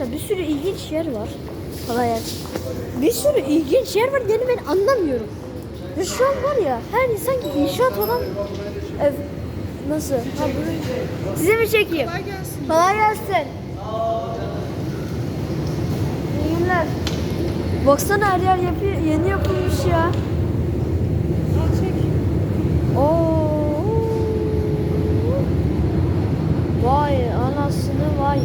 arkadaşlar bir sürü ilginç yer var. Gelsin. Bir sürü ilginç yer var yani ben anlamıyorum. Ve şu an var ya her sanki inşaat olan ev nasıl? Ha, bunu... Size mi çekeyim? Kolay gelsin. Kolay gelsin. İyi günler. Baksana her yer yapıyor, yeni yapılmış ya. Al çek. Oo. Vay anasını vay.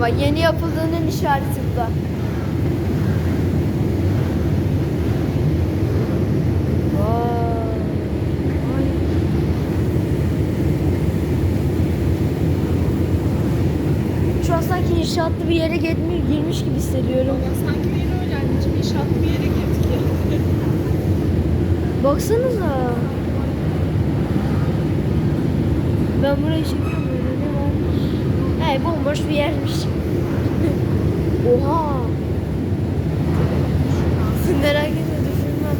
Vay yeni yapıldığının işareti bu da. Vay. Vay. Şu an sanki inşaatlı bir yere girmiş, girmiş gibi hissediyorum. Ya sanki yeni öyle anneciğim. İnşaatlı bir yere girdik ya. Baksanıza. Ben burayı çekiyorum? He bomboş bir yermiş. Oha. Merak etme düşünmem.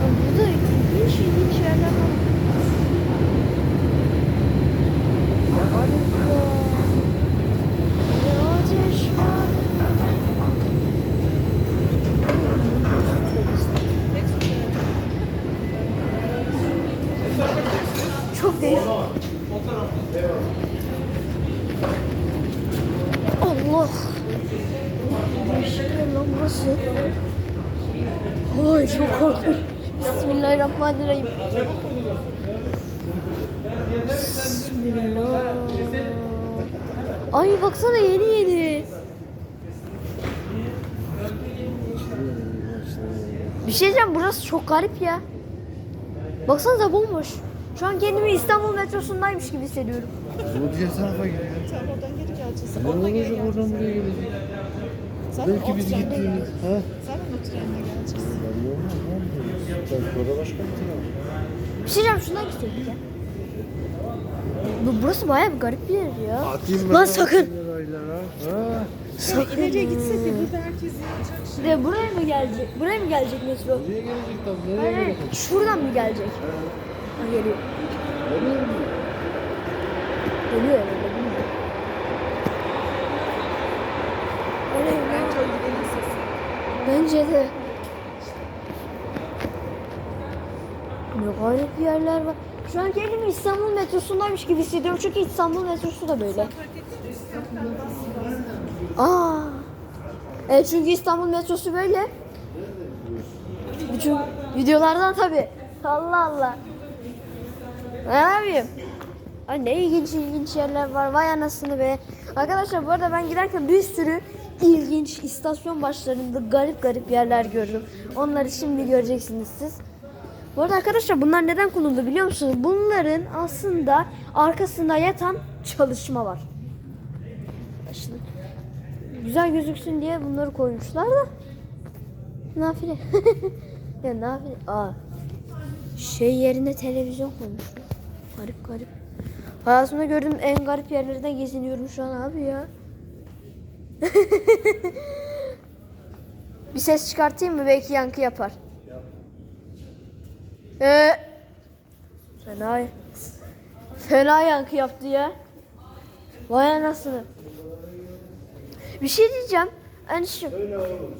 Ya Burada ilginç ilginç yerler var. Hadi ya. Ne ateş var. Çok değil. Lan burası. Ay çok korkunç. Bismillahirrahmanirrahim. Bismillah. Ay baksana yeni yeni. Bir şey diyeceğim burası çok garip ya. Baksanıza bomboş. Şu an kendimi İstanbul metrosundaymış gibi hissediyorum. Bu diğer tarafa gidiyor. Sen oradan geri geleceksin. Ne Onunla olacak geri oradan geleceksin. buraya gelecek? Zaten Belki o biz trenle gittiğimiz... geleceksin. Ha? Zaten o trenle geleceksin. Ben olmaz ne yapıyoruz? Ben sonra başka bir tarafa. Bir şey diyeceğim şundan ya. Bu, burası bayağı bir garip bir yer ya. Atayım Lan sakın. Raylara. Ha? Sakın. İleriye gitsek de burada herkes yiyecek şimdi. De buraya mı gelecek? Buraya mı gelecek metro? Nereye gelecek tam? Nereye Hayır, hayır. gelecek? Şuradan mı gelecek? Ha, geliyor. Nereye mi? Geliyor herhalde bilmiyorum. Bence de. Ne garip yerler var. Şu an kendimi İstanbul metrosundaymış gibi hissediyorum çünkü İstanbul metrosu da böyle. Aa. Evet çünkü İstanbul metrosu böyle. Bütün videolardan tabi. Allah Allah. Ne yapayım? Ay ne ilginç ilginç yerler var. Vay anasını be. Arkadaşlar bu arada ben giderken bir sürü ilginç istasyon başlarında garip garip yerler gördüm. Onları şimdi göreceksiniz siz. Bu arada arkadaşlar bunlar neden konuldu biliyor musunuz? Bunların aslında arkasında yatan çalışma var. Şimdi güzel gözüksün diye bunları koymuşlar da. Nafile. ya nafile. Aa. Şey yerine televizyon koymuşlar. Garip garip. Hayatımda gördüğüm en garip yerlerden geziniyorum şu an abi ya. Bir ses çıkartayım mı? Belki yankı yapar. Ee, fena, fena yankı yaptı ya. Vay anasını. Bir şey diyeceğim. Hani şu,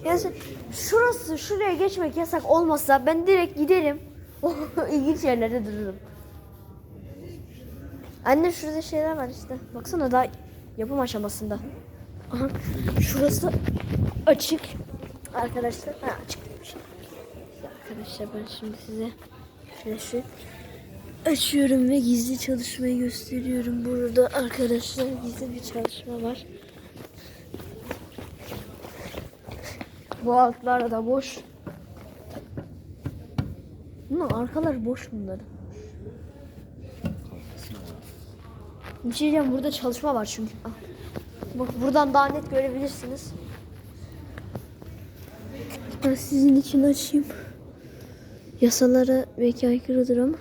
ya şurası şuraya geçmek yasak olmasa ben direkt giderim. İlginç yerlerde dururum. Anne şurada şeyler var işte. Baksana daha yapım aşamasında. Aha, şurası açık. Arkadaşlar. Ha, açıkmış. Arkadaşlar ben şimdi size şu açıyorum ve gizli çalışmayı gösteriyorum. Burada arkadaşlar gizli bir çalışma var. Bu altlar da boş. Bunlar arkalar boş bunların. Bir şey diyeceğim burada çalışma var çünkü. Ah. Bak buradan daha net görebilirsiniz. Ben sizin için açayım. Yasalara belki aykırıdır ama.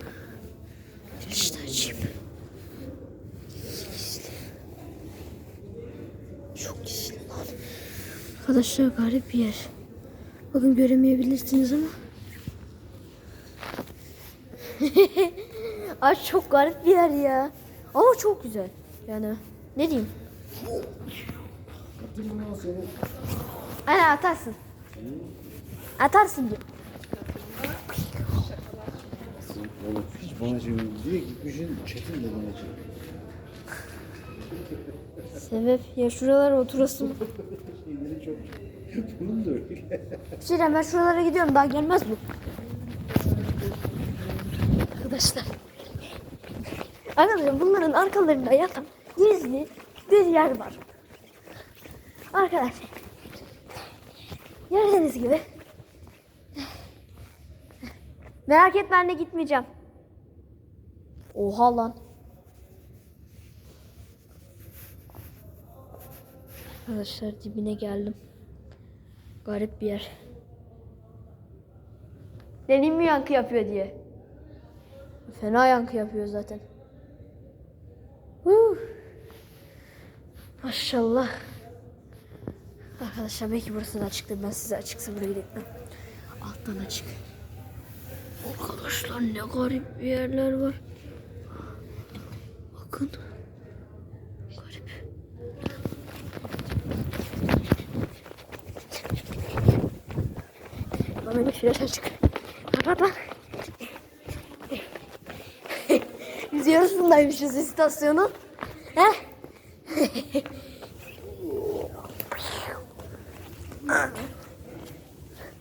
İşte açayım. Gizli. Çok gizli lan. Arkadaşlar garip bir yer. Bakın göremeyebilirsiniz ama. Ay çok garip bir yer ya. Ama çok güzel. Yani Ne diyeyim? Aynen atarsın. Atarsın diyor. Oğlum hiç bana çevir. Diye gitmişsin çetin de bana çevir. Sebep ya şuralara oturasın. Şeyleri çok. Bunun da öyle. Şirin ben şuralara gidiyorum daha gelmez bu. Arkadaşlar. Arkadaşlar bunların arkalarında yatan gizli bir yer var. Arkadaşlar. Gördüğünüz gibi. Merak etme anne gitmeyeceğim. Oha lan. Arkadaşlar dibine geldim. Garip bir yer. Deneyim mi yankı yapıyor diye. Fena yankı yapıyor zaten. Huh. Maşallah. Arkadaşlar belki burası da açıktır. Ben size açıksa buraya gitmem. Alttan açık. Arkadaşlar ne garip bir yerler var. Bakın. Garip. Lan benim flaş açık. Kapat lan. Biz yarısındaymışız istasyonun. He?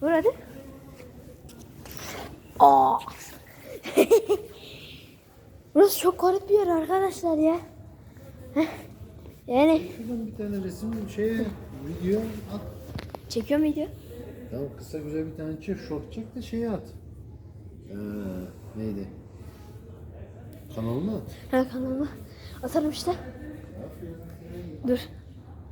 Vur hadi. Aa. Burası çok garip bir yer arkadaşlar ya. Heh. Yani Şuradan bir tane resim şey video at. çekiyor mu video? Tamam kısa güzel bir tane çek, short çek de şeye at. Ee, neydi? Kanalıma at. Ha kanalıma atarım işte. Dur.